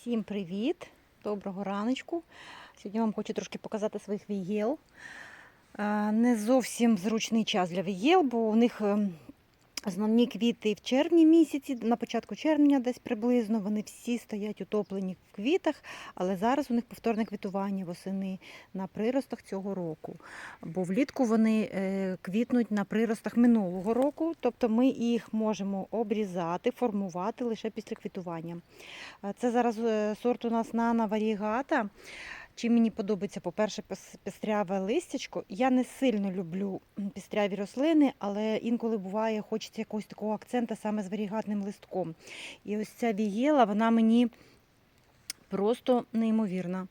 Всім привіт! Доброго раночку. Сьогодні вам хочу трошки показати своїх вієл. Е, Не зовсім зручний час для вієл, бо у них ем, основні квіти в червні місяці, на початку червня десь приблизно. Вони всі стоять утоплені в квітах, але зараз у них повторне квітування восени на приростах цього року. Бо влітку вони е, квітнуть на приростах минулого року, тобто ми їх можемо обрізати, формувати лише після квітування. Е, Це зараз е, сорт у нас Нана Варігата. Чим мені подобається, по-перше, пестряве листячко. Я не сильно люблю м, пестряві рослини, але інколи буває, хочеться якогось такого акцента саме з варігатним листком. І ось ця вієла, вона мені просто неймовірна.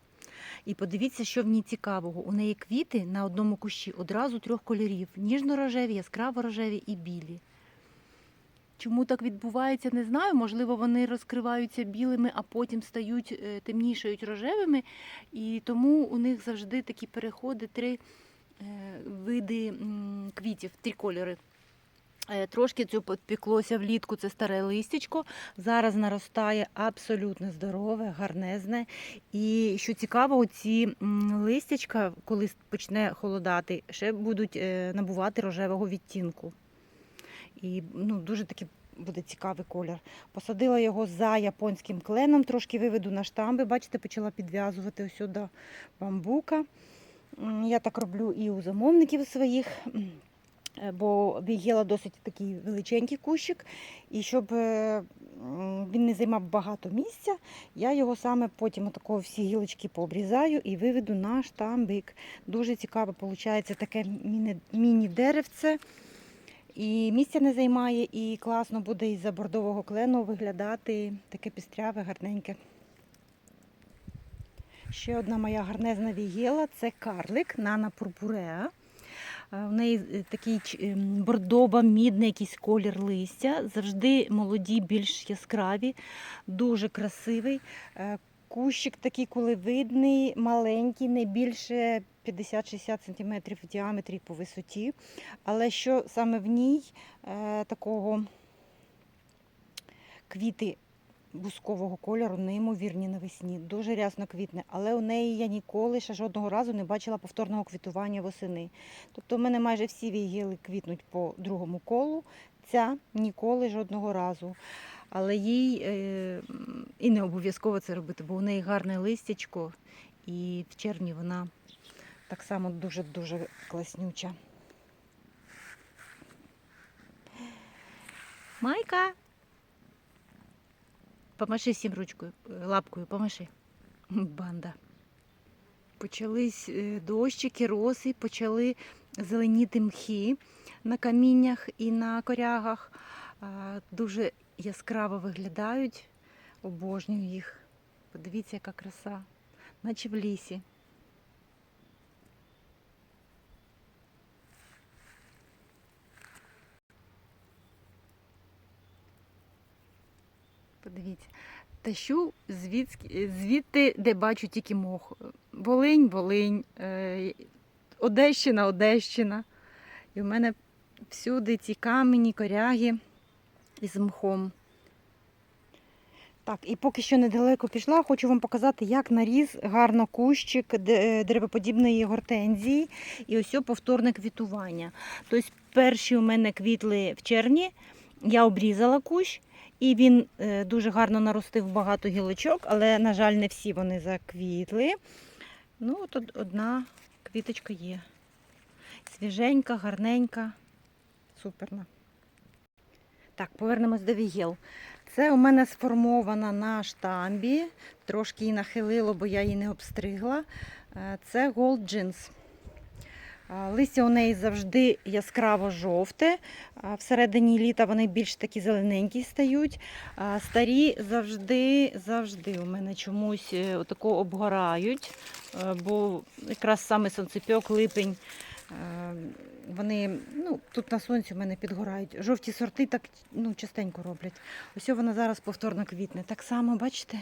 І подивіться, що в ній цікавого. У неї квіти на одному кущі одразу трьох кольорів: ніжно-рожеві, яскраво-рожеві і білі. Чому так відбувається, не знаю. Можливо, вони розкриваються білими, а потім стають е, темнішають рожевими. І тому у них завжди такі переходи, три е, види квітів, три кольори. Е, Трошки цю підпіклося влітку, це старе листячко. Зараз наростає абсолютно здорове, гарнезне. І що цікаво, ці листячка, коли почне холодати, ще будуть набувати рожевого відтінку. І ну, дуже такий буде цікавий колір. Посадила його за японським кленом, трошки виведу на штамби. Бачите, почала підв'язувати ось сюди бамбука. Я так роблю і у замовників своїх, бо вігіла досить такий величенький кущик. І щоб е, він не займав багато місця, я його саме потім отакого всі гілочки пообрізаю і виведу на штамбик. Дуже цікаве виходить таке міні- міні-деревце. І місця не займає, і класно буде із-за бордового клену виглядати таке пістряве, гарненьке. Ще одна моя гарнезна вігела це карлик Нана Пурпуреа. Е, В неї е, такий ем, бордово-мідний якийсь колір листя. Завжди молоді, більш яскраві, дуже красивий. Кущик такий кулевидний, маленький, не більше 50-60 см в діаметрі по висоті. Але що саме в ній е, такого квіти бускового кольору, неймовірні навесні, дуже рясно квітне. Але у неї я ніколи ще жодного разу не бачила повторного квітування восени. Тобто в мене майже всі вігіли квітнуть по другому колу, ця ніколи жодного разу. Але їй е, і не обов'язково це робити, бо у неї гарне листячко, і в червні вона так само дуже-дуже класнюча. Майка. Помаши всім ручкою, лапкою, помаши. Банда. Почались е, дощики, роси, почали зеленіти мхи на каміннях і на корягах. Дуже яскраво виглядають. Обожнюю їх. Подивіться, яка краса, наче в лісі. Подивіться. Тащу звідти, де бачу тільки мох. Волинь, Волинь, е, Одещина, Одещина. І в мене всюди ці камені, коряги із мхом. Так, і поки що недалеко пішла, хочу вам показати, як наріс гарно кущик деревоподібної гортензії. І ось повторне квітування. Тобто перші у мене квітли в червні, я обрізала кущ, і він е, дуже гарно наростив багато гілочок, але, на жаль, не всі вони заквітли. Ну, от одна квіточка є. Свіженька, гарненька, суперна. Так, повернемось до вігіл. Це у мене сформована на штамбі. Трошки її нахилило, бо я її не обстригла. Е, Це Gold Jeans. Листя у неї завжди яскраво жовте. Всередині літа вони більш такі зелененькі стають. Старі завжди, завжди у мене чомусь е, отако обгорають, е, бо якраз саме сонцепьок, липень. Е, Вони ну, тут на сонці у мене підгорають. Жовті сорти так ну, частенько роблять. Ось вона зараз повторно квітне. Так само, бачите?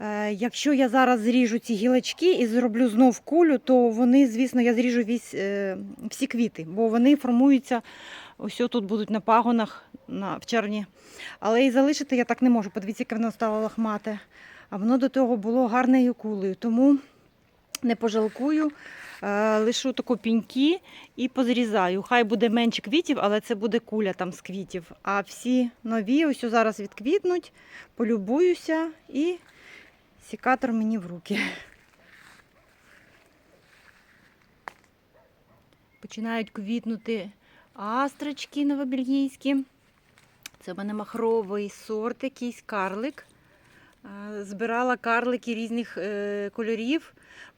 Е, Якщо я зараз зріжу ці гілочки і зроблю знов кулю, то вони, звісно, я зріжу весь, е, всі квіти, бо вони формуються, ось тут будуть на пагонах на, в червні. Але і залишити я так не можу. Подивіться, яке воно стало лохмате. а воно до того було гарною кулею. Тому не пожалкую, е, лишу таку піньки і позрізаю. Хай буде менше квітів, але це буде куля там з квітів. А всі нові ось зараз відквітнуть, полюбуюся і сікатор мені в руки. Починають квітнути астрочки новобельгійські. Це в мене махровий сорт, якийсь карлик. Е, Збирала карлики різних е, кольорів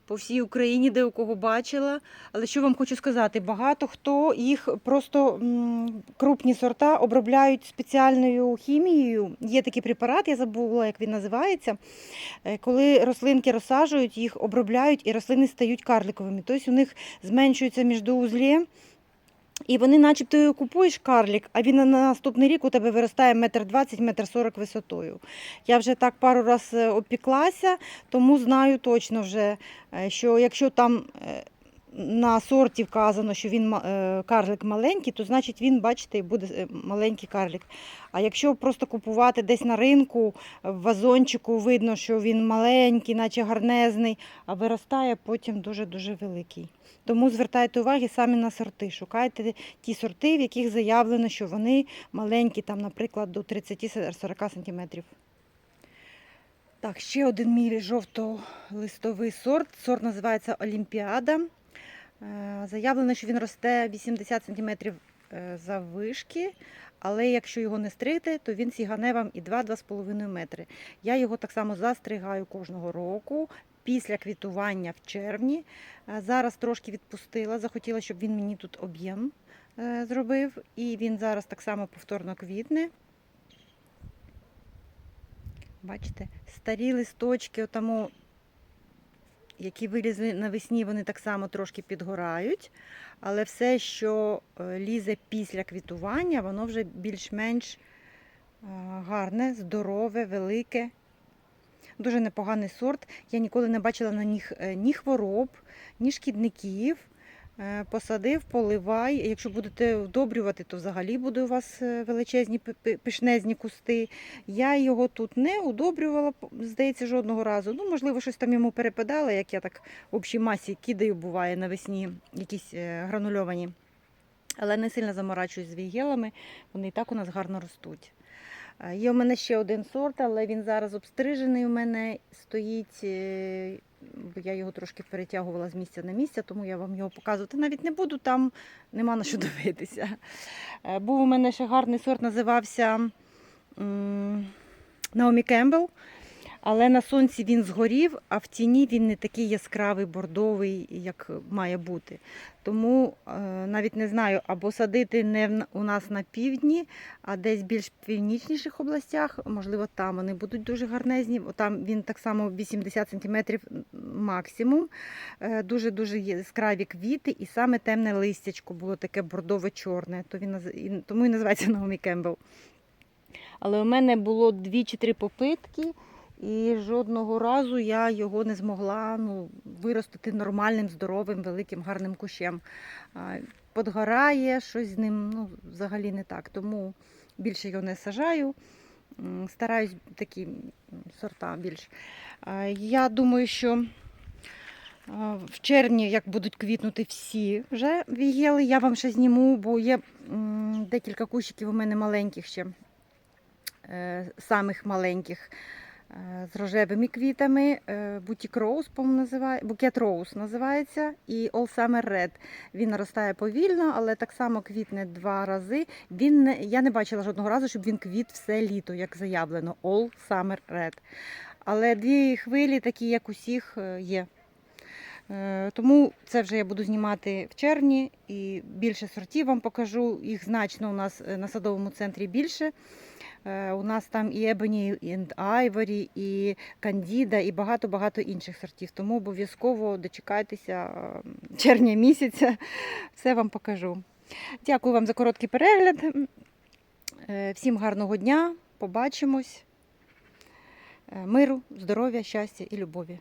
по всій Україні, де у кого бачила. Але що вам хочу сказати, багато хто їх просто крупні сорта обробляють спеціальною хімією. Є такий препарат, я забула, як він називається. Е, Коли рослинки розсаджують, їх обробляють і рослини стають карликовими. Тобто у них зменшується міждоузлі. І вони, начебто, купуєш карлік, а він на наступний рік у тебе виростає метр двадцять, метр сорок висотою. Я вже так пару раз е, опіклася, тому знаю точно вже, е, що якщо там е, на сорті вказано, що він е, карлик маленький, то значить він, бачите, буде е, маленький карлик. А якщо просто купувати десь на ринку, в вазончику видно, що він маленький, наче гарнезний, а виростає потім дуже-дуже великий. Тому звертайте увагу самі на сорти. Шукайте ті сорти, в яких заявлено, що вони маленькі, там, наприклад, до 30-40 см. Так, ще один мій жовтолистовий сорт. Сорт називається Олімпіада. Е, Заявлено, що він росте 80 см заввишки, але якщо його не стригти, то він сігане вам і 2-2,5 метри. Я його так само застригаю кожного року після квітування в червні. Е, Зараз трошки відпустила, захотіла, щоб він мені тут об'єм е, зробив. І він зараз так само повторно квітне. Бачите, старі листочки, отамо, які вилізли навесні, вони так само трошки підгорають. Але все, що е, лізе після квітування, воно вже більш-менш е, гарне, здорове, велике. Дуже непоганий сорт. Я ніколи не бачила на них е, ні хвороб, ні шкідників. Е, Посадив, поливай. Якщо будете вдобрювати, то взагалі буде у вас е, величезні пи- пи- пишнезні кусти. Я його тут не удобрювала, здається, жодного разу. Ну, можливо, щось там йому перепадало, як я так в общій масі кидаю, буває навесні, якісь е, гранульовані. Але не сильно заморачуюсь з вігелами, вони і так у нас гарно ростуть. Є у мене ще один сорт, але він зараз обстрижений у мене стоїть. Бо Я його трошки перетягувала з місця на місце, тому я вам його показувати навіть не буду, там нема на що дивитися. Е, Був у мене ще гарний сорт, називався Наомі Кембл. Але на сонці він згорів, а в тіні він не такий яскравий, бордовий, як має бути. Тому е, навіть не знаю, або садити не у нас на півдні, а десь більш північніших областях. Можливо, там вони будуть дуже гарнезні. Там він так само 80 см максимум. Е, Дуже-дуже яскраві квіти, і саме темне листячко було таке бордове-чорне. Тому і називається Наомі Кембл. Але у мене було дві чи три попитки. І жодного разу я його не змогла ну, виростити нормальним, здоровим, великим, гарним кущем. Подгорає, щось з ним ну, взагалі не так. Тому більше його не сажаю. Стараюсь такі сорта більш. Я думаю, що в червні, як будуть квітнути всі вже вігели, я вам ще зніму, бо є декілька кущиків у мене маленьких ще, е, самих маленьких з рожевими квітами. Бутік Роуз, по-моєму, називає, букет Роуз називається, і All Summer Red. Він наростає повільно, але так само квітне два рази. Він я не бачила жодного разу, щоб він квіт все літо, як заявлено, All Summer Red. Але дві хвилі, такі, як усіх, е, є. Е, Тому це вже я буду знімати в червні і більше сортів вам покажу. Їх значно у нас е, на садовому центрі більше. Е, У нас там і Ebony, і Ivory, і Candida, і багато-багато інших сортів. Тому обов'язково дочекайтеся е, червня місяця, все вам покажу. Дякую вам за короткий перегляд. Е, Всім гарного дня, побачимось. Миру, здоров'я, щастя і любові.